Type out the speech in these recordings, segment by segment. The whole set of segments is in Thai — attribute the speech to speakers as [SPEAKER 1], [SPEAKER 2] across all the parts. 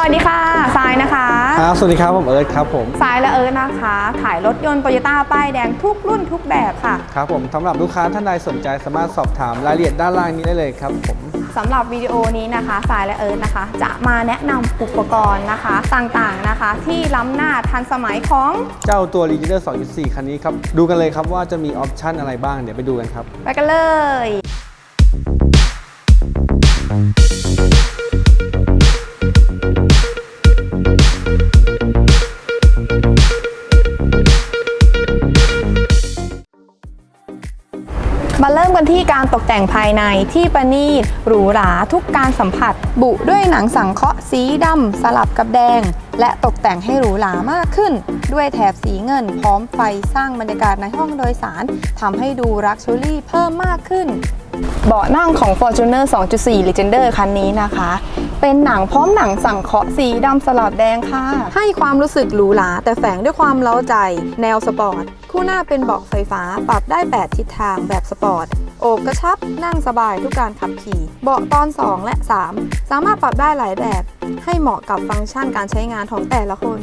[SPEAKER 1] สวัสดีค่ะทรายนะคะ
[SPEAKER 2] ครับสวัสดีครับผมเอิร์ธครับผม
[SPEAKER 1] ทรายและเอิร์ธนะคะ ขายรถยนต์โตโยต้าป้ายแดงทุกรุ่นทุกแบบค่ะ
[SPEAKER 2] ครับผมสำหรับลูกค้าท่านใดสนใจสามารถสอบถามรายละเอียดด้านล่างนี้ได้เลยครับผม
[SPEAKER 1] สำหรับวิดีโอนี้นะคะทรายและเอิร์ธนะคะ จะมาแนะนำอุปกรณ์นะคะ ต่างๆนะคะ ที่ล้ำหน้าทันสมัยของ
[SPEAKER 2] เจ้าตัว r e g e n e r 2.4 คันนี้ครับ ดูกันเลยครับว่าจะมีออปชันอะไรบ้างเดี๋ยวไปดูกันครับ
[SPEAKER 1] ไปกันเลย มาเริ่มกันที่การตกแต่งภายในที่ประณีตหรูหราทุกการสัมผัส บุด้วยหนังสังเคราะห์สีดำสลับกับแดง และตกแต่งให้หรูหรามากขึ้น ด้วยแถบสีเงิน พร้อมไฟสร้างบรรยากาศในห้องโดยสารทำให้ดูรักชูรี่เพิ่มมากขึ้น เบาะนั่งของ Fortuner 2.4 Legender คันนี้นะคะ เป็นหนังพร้อมหนังสังเคราะห์สีดำสลับแดงค่ะ ให้ความรู้สึกหรูหราแต่แฝงด้วยความเล้าใจ แนวสปอร์ต คู่หน้าเป็นเบาะไฟฟ้าปรับได้ 8 ทิศทางแบบสปอร์ต โอบกระชับนั่งสบายทุกการขับขี่ เบาะตอน 2 และ 3 สามารถปรับได้หลายแบบ ให้เหมาะกับฟังก์ชันการใช้งานของแต่ละคน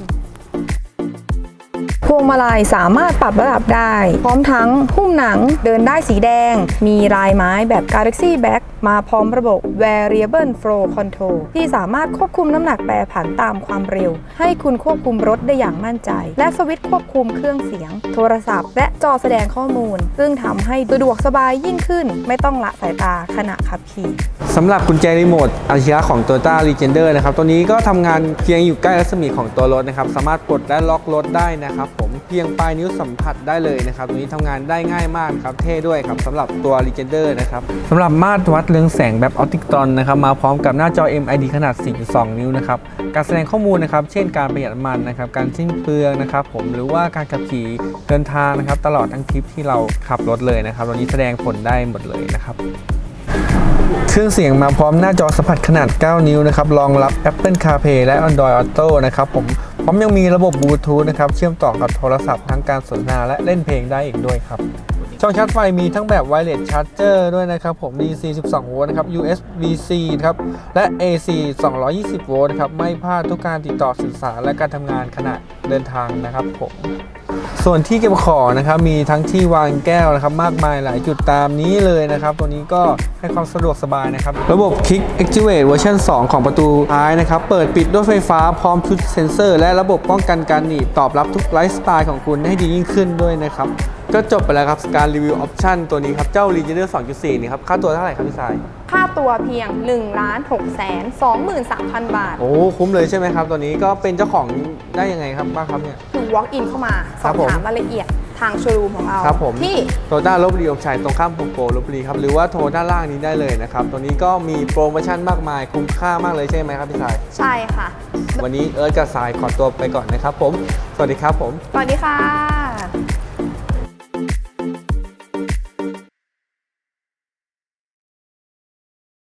[SPEAKER 1] วงมาลัยสามารถปรับระดับได้ พร้อมทั้งหุ้มหนังเดินได้สีแดง มีลายไม้แบบ Galaxy Back มาพร้อมระบบ Variable Flow Control ที่สามารถควบคุมน้ำหนักแปรผันตามความเร็ว ให้คุณควบคุมรถได้อย่างมั่นใจ และสวิตช์ควบคุมเครื่องเสียง โทรศัพท์ และจอแสดงข้อมูล ซึ่งทำให้สะดวกสบายยิ่งขึ้น ไม่ต้องละสายตาขณะขับขี่
[SPEAKER 2] สำหรับกุญแจรีโมทอัจฉริยะของ Toyota Legender นะครับตัวนี้ก็ทำงานเพียงอยู่ใกล้รัศมีของตัวรถนะครับสามารถปลดและล็อกรถได้นะครับผม เพียงปลายนิ้วสัมผัสได้เลยนะครับตัวนี้ทำงานได้ง่ายมากครับเท่ด้วยครับสำหรับตัว Legender นะครับสำหรับมาตรวัดเรืองแสงแบบออปติกตอนนะครับมาพร้อมกับหน้าจอ MID ขนาด 4.2 นิ้วนะครับการแสดงข้อมูลนะครับเช่นการประหยัดน้ำมันนะครับการสิ้นเปลืองนะครับผมหรือว่าการขับขี่เดินทางนะครับตลอดทั้งทริปที่เราขับรถเลยนะครับตัวนี้แสดงผลได้หมดเลยนะครับเครื่องเสียงมาพร้อมหน้าจอสัมผัสขนาด 9 นิ้วนะครับ รองรับ Apple CarPlay และ Android Auto นะครับผม พร้อมยังมีระบบบลูทูธนะครับเชื่อมต่อกับโทรศัพท์ทั้งการสนทนาและเล่นเพลงได้อีกด้วยครับช่องชาร์จไฟมีทั้งแบบไวเลสชาร์จเจอร์ด้วยนะครับผม DC 12 โวลต์นะครับ USB-C ครับและ AC 220 โวลต์ครับไม่พลาดทุกการติดต่อสื่อสารและการทำงานขณะเดินทางนะครับผม ส่วนที่เก็บของนะครับมีทั้งที่วางแก้วนะครับมากมายหลายจุดตามนี้เลยนะครับ ตัวนี้ก็ให้ความสะดวกสบายนะครับ ระบบ Kick Activate เวอร์ชัน2 ของประตูท้ายนะครับ เปิดปิดด้วยไฟฟ้าพร้อมชุดเซ็นเซอร์ และระบบป้องกันการหนีบตอบรับทุกไลฟ์สไตล์ของคุณให้ดียิ่งขึ้นด้วยนะครับ ก็จบไปแล้วครับการรีวิวออปชันตัวนี้ครับ เจ้า r e g e n e r 2.4 นี่ครับ ค่าตัวเท่าไหร่ครับพี่สาย
[SPEAKER 1] ค่าตัวเพียง1ล้าน6แสน23,000 บาท
[SPEAKER 2] โอ้คุ้มเลยใช่ไหมครับ ตัวนี้ก็เป็นเจ้าของได้ยังไงครับบ้างครับเนี่ย
[SPEAKER 1] คือ walk in เข้ามาส
[SPEAKER 2] ครั
[SPEAKER 1] อ
[SPEAKER 2] บบผม
[SPEAKER 1] ถามรายละเอียดทางโชว์รูมของเรา
[SPEAKER 2] ครับผม
[SPEAKER 1] ที่
[SPEAKER 2] โตต้าลบบุรีอมชัยตรงข้ามโปโปลบบุรีครับหรือว่าโทรด้านล่างนี้ได้เลยนะครับตัวนี้ก็มีโปรโมชั่นมากมายคุ้มค่ามากเลยใช่ไหมครับพี่สาย
[SPEAKER 1] ใช่ค่ะ
[SPEAKER 2] วันนี้เอิร์ธกับสายขอตัวไปก่อนนะครับผม สวัสดีครับผม
[SPEAKER 1] สวัสดีค่ะ